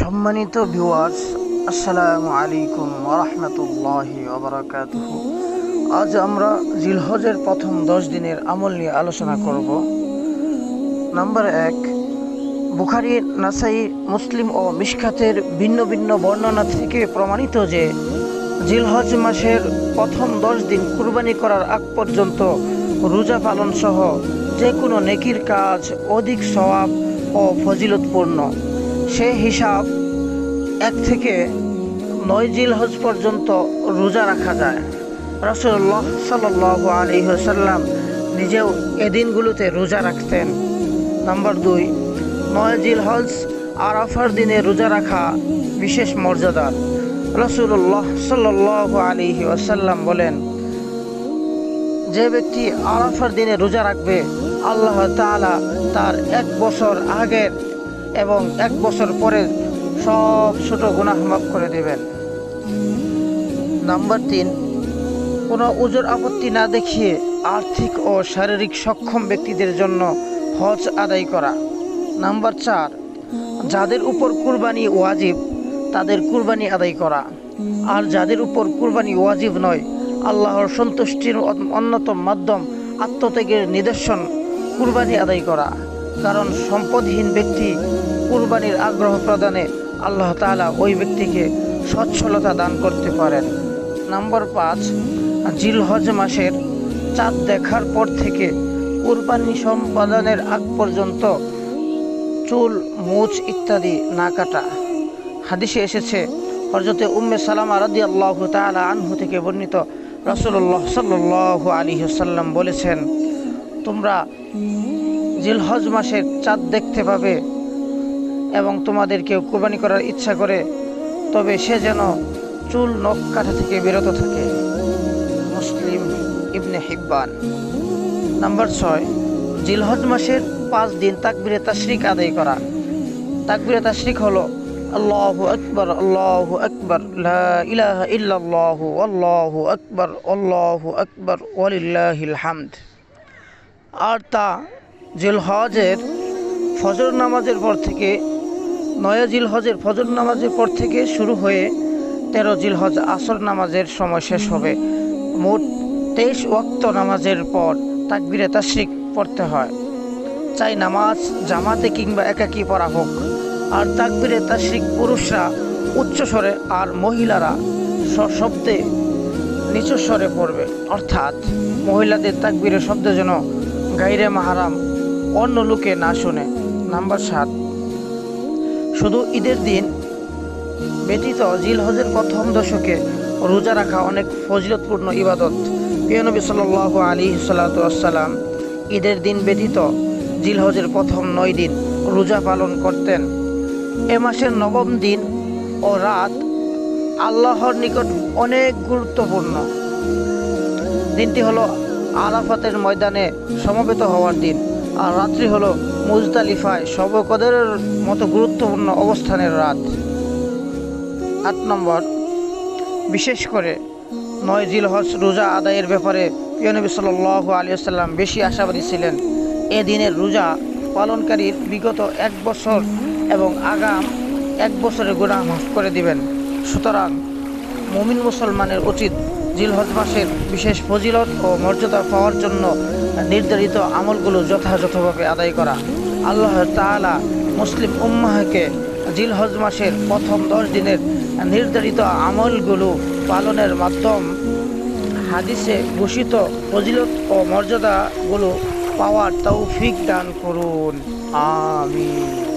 সম্মানিত ভিউয়ার্স আসসালামু আলাইকুম ওরহমতুল্লাহ ওবরাকাতুহ আজ আমরা জিলহজের প্রথম দশ দিনের আমল নিয়ে আলোচনা করব। নাম্বার এক, বুখারি, নাসাই, মুসলিম ও মিশকাতের ভিন্ন ভিন্ন বর্ণনা থেকে প্রমাণিত যে জিলহজ মাসের প্রথম দশ দিন কুরবানি করার আগ পর্যন্ত রোজা পালন সহ যে কোনো নেকির কাজ অধিক সওয়াব ও ফজিলতপূর্ণ। সে হিসাব এক থেকে নয় জিলহজ পর্যন্ত রোজা রাখা যায়। রসুল্লাহ সাল্লাহ আলহিহসাল্লাম নিজেও এ দিনগুলোতে রোজা রাখতেন। নাম্বার দুই, নয় জিলহজ আরাফার দিনে রোজা রাখা বিশেষ মর্যাদার রসুল্লাহ সাল্লাহ আলিহি ওসাল্লাম বলেন, যে ব্যক্তি আরাফার দিনে রোজা রাখবে, আল্লাহ তাআলা তার এক বছর আগের এবং এক বছর পরে সব ছোট গুনাহ মাফ করে দেবেন। নাম্বার তিন, কোনো উজোর আপত্তি না দেখিয়ে আর্থিক ও শারীরিক সক্ষম ব্যক্তিদের জন্য হজ আদায় করা। নাম্বার চার, যাদের উপর কুরবানি ওয়াজিব, তাদের কুরবানি আদায় করা। আর যাদের উপর কুরবানি ওয়াজিব নয়, আল্লাহর সন্তুষ্টির অন্যতম মাধ্যম আত্মত্যাগের নিদর্শন কুরবানি আদায় করা। কারণ সম্পদহীন ব্যক্তি কুরবানির আগ্রহ প্রদানে আল্লাহ তাআলা ওই ব্যক্তিকে সচ্ছলতা দান করতে পারেন। নাম্বার পাঁচ, জিলহজ মাসের চাঁদ দেখার পর থেকে কুরবানি সম্পাদনের আগ পর্যন্ত চুল মুচ ইত্যাদি না কাটা। হাদিসে এসেছে হজরতে উম্মে সালামা রাদি আল্লাহ তালা আনহু থেকে বর্ণিত রসুল্লাহ সাল্লাহ আলী সাল্লাম বলেছেন, তোমরা জিলহজ মাসের চাঁদ দেখতে পাবে এবং তোমাদের কেউ কোরবানি করার ইচ্ছা করে, তবে সে যেন চুল, নখ কাটা থেকে বিরত থাকে। মুসলিম ইবনে হিব্বান। নাম্বার ছয়, জিলহজ মাসের পাঁচ দিন তাকবিরে তাশরিক আদায় করা। তাকবিরে তাশরিক হলো, আল্লাহু আকবার আল্লাহু আকবার ইলাহা ইল্লাল্লাহু, আল্লাহু আকবার আকবর আকবার, ওয়ালিল্লাহিল হামদ। আর তা জিলহজের ফজর নামাজের পর থেকে নয়া জিলহজের ফজর নামাজের পর থেকে শুরু হয়ে তেরো জিলহজ আসর নামাজের সময় শেষ হবে। মোট তেইশ ওয়াক্ত নামাজের পর তাকবিরে তাশরিক পড়তে হয়। চাই নামাজ জামাতে কিংবা একাকী পড়া হোক। আর তাকবিরে তাশরিক পুরুষরা উচ্চ স্বরে আর মহিলারা সশব্দে নিচু স্বরে পড়বে। অর্থাৎ মহিলাদের তাকবীরের শব্দ যেন গাইরে মাহারাম, অন্য লোকে না শুনে। নাম্বার সাত। শুধু ঈদের দিন ব্যতীত জিল হজের প্রথম দশকে রোজা রাখা অনেক ফজিলতপূর্ণ ইবাদত। পিয়নবী সাল আলী সাল্লাম ঈদের দিন ব্যতীত জিল হজের প্রথম নয় দিন রোজা পালন করতেন। এ মাসের নবম দিন ও রাত আল্লাহর নিকট অনেক গুরুত্বপূর্ণ। দিনটি হলো আরাফাতের ময়দানে সমবেত হওয়ার দিন। আর রাত্রি হলো মুজদালিফায় শবকদরের মতো গুরুত্বপূর্ণ অবস্থানের রাত। আট নম্বর, বিশেষ করে নয় জিলহজ রোজা আদায়ের ব্যাপারে পিয়নবী সাল আলী আসাল্লাম বেশি আশাবাদী ছিলেন। এ দিনের রোজা পালনকারীর বিগত এক বছর এবং আগাম এক বছরের গুণা মাফ করে দিবেন। সুতরাং মুমিন মুসলমানের উচিত জিলহজ মাসের বিশেষ ফজিলত ও মর্যাদা পাওয়ার জন্য নির্ধারিত আমলগুলো যথাযথভাবে আদায় করা। আল্লাহ তাআলা মুসলিম উম্মাহকে জিলহজ মাসের প্রথম দশ দিনের নির্ধারিত আমলগুলো পালনের মাধ্যম হাদিসে ঘোষিত ফজিলত ও মর্যাদাগুলো পাওয়ার তৌফিক দান করুন। আমিন।